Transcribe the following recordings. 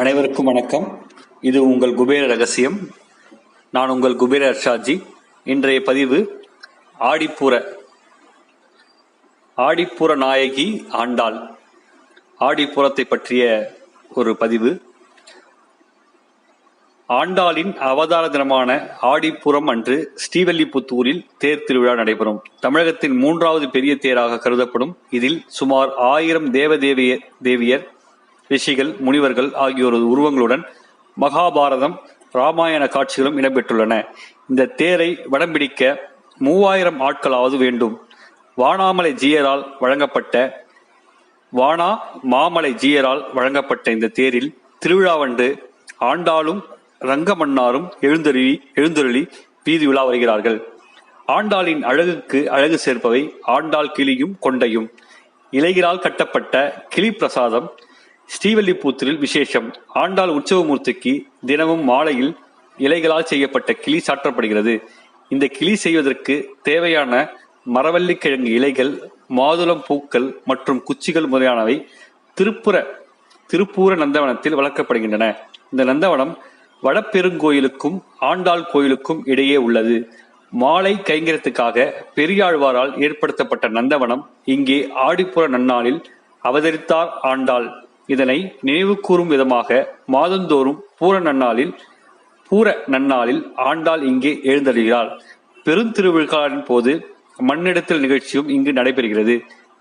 அனைவருக்கும் வணக்கம். இது உங்கள் குபேர ரகசியம். நான் உங்கள் குபேர அர்ஷாஜி இன்றைய பதிவு ஆடிப்பூர ஆடிப்பூர நாயகி ஆண்டாள். ஆடிப்புறத்தை பற்றிய ஒரு பதிவு. ஆண்டாளின் அவதார தினமான ஆடிப்புறம் அன்று ஸ்ரீவல்லிபுத்தூரில் தேர் திருவிழா நடைபெறும். தமிழகத்தின் மூன்றாவது பெரிய தேராக கருதப்படும். இதில் சுமார் ஆயிரம் தேவதேவிய தேவியர் ரிஷிகள் முனிவர்கள் ஆகியோரது உருவங்களுடன் மகாபாரதம் ராமாயண காட்சிகளும் இடம்பெற்றுள்ளன. இந்த தேரை வடம்பிடிக்க மூவாயிரம் ஆட்களாவது வேண்டும். வானாமலை ஜீயரால் வழங்கப்பட்ட வானா மாமலை ஜீயரால் வழங்கப்பட்ட இந்த தேரில் திருவிழாவன்று ஆண்டாளும் ரங்கமன்னாரும் எழுந்தருவி எழுந்தருளி வீதி உலா வருகிறார்கள். ஆண்டாளின் அழகுக்கு அழகு சேர்ப்பவை ஆண்டாள் கிளியும் கொண்டையும். இலைகளால் கட்டப்பட்ட கிளி பிரசாதம் ஸ்ரீவல்லிபுத்தூரில் விசேஷம். ஆண்டாள் உற்சவமூர்த்திக்கு தினமும் மாலையில் இலைகளால் செய்யப்பட்ட கிளி சாற்றப்படுகிறது. இந்த கிளி செய்வதற்கு தேவையான மரவள்ளிக்கிழங்கு இலைகள் மாதுளம் பூக்கள் மற்றும் குச்சிகள் முதலானவை திருப்புர திருப்பூர நந்தவனத்தில் வளர்க்கப்படுகின்றன. இந்த நந்தவனம் வடப்பெருங்கோயிலுக்கும் ஆண்டாள் கோயிலுக்கும் இடையே உள்ளது. மாலை கைங்கரத்துக்காக பெரியாழ்வாரால் ஏற்படுத்தப்பட்ட நந்தவனம் இங்கே ஆடிப்புற நன்னாளில் அவதரித்தார் ஆண்டாள். இதனை நினைவு கூறும் விதமாக மாதந்தோறும் பூர நன்னாளில் பூர நன்னாளில் ஆண்டாள் இங்கே எழுந்தருகிறாள். பெருந்திருவிழாவின் போது மண்ணிடத்தில் நிகழ்ச்சியும் இங்கு நடைபெறுகிறது.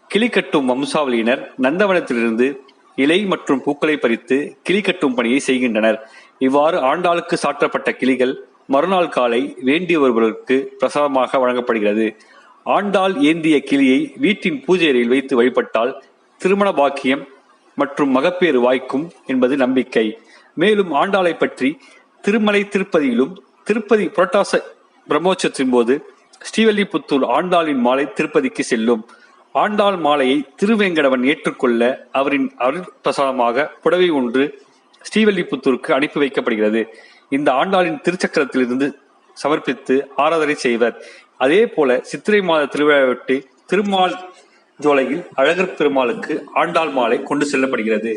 கிளி கட்டும் வம்சாவளியினர் நந்தவனத்திலிருந்து இலை மற்றும் பூக்களை பறித்து கிளி கட்டும் பணியை செய்கின்றனர். இவ்வாறு ஆண்டாளுக்கு சாற்றப்பட்ட கிளிகள் மறுநாள் காலை வேண்டியவர்களுக்கு பிரசாதமாக வழங்கப்படுகிறது. ஆண்டாள் ஏந்திய கிளியை வீட்டின் பூஜை அறையில் வைத்து வழிபட்டால் திருமண பாக்கியம் மற்றும் மகப்பேறு வாய்க்கும் என்பது நம்பிக்கை. மேலும் ஆண்டாளை பற்றி திருமலை திருப்பதியிலும் திருப்பதி புரட்டாச பிரம்மோற்சவத்தின் போது ஸ்ரீவல்லிபுத்தூர் ஆண்டாளின் மாலை திருப்பதிக்கு செல்லும். ஆண்டாள் மாலையை திருவேங்கடவன் ஏற்றுக்கொள்ள அவரின் அருட்பிரசாதமாக புடவை ஒன்று ஸ்ரீவல்லிபுத்தூருக்கு அனுப்பி வைக்கப்படுகிறது. இந்த ஆண்டாளின் திருச்சக்கரத்திலிருந்து சமர்ப்பித்து ஆராதனை செய்வர். அதே போல சித்திரை மாத திருவிழாவொட்டி திருமால் ஜோலையில் அழகர் பெருமாளுக்கு ஆண்டாள் மாலை கொண்டு செல்லப்படுகிறது.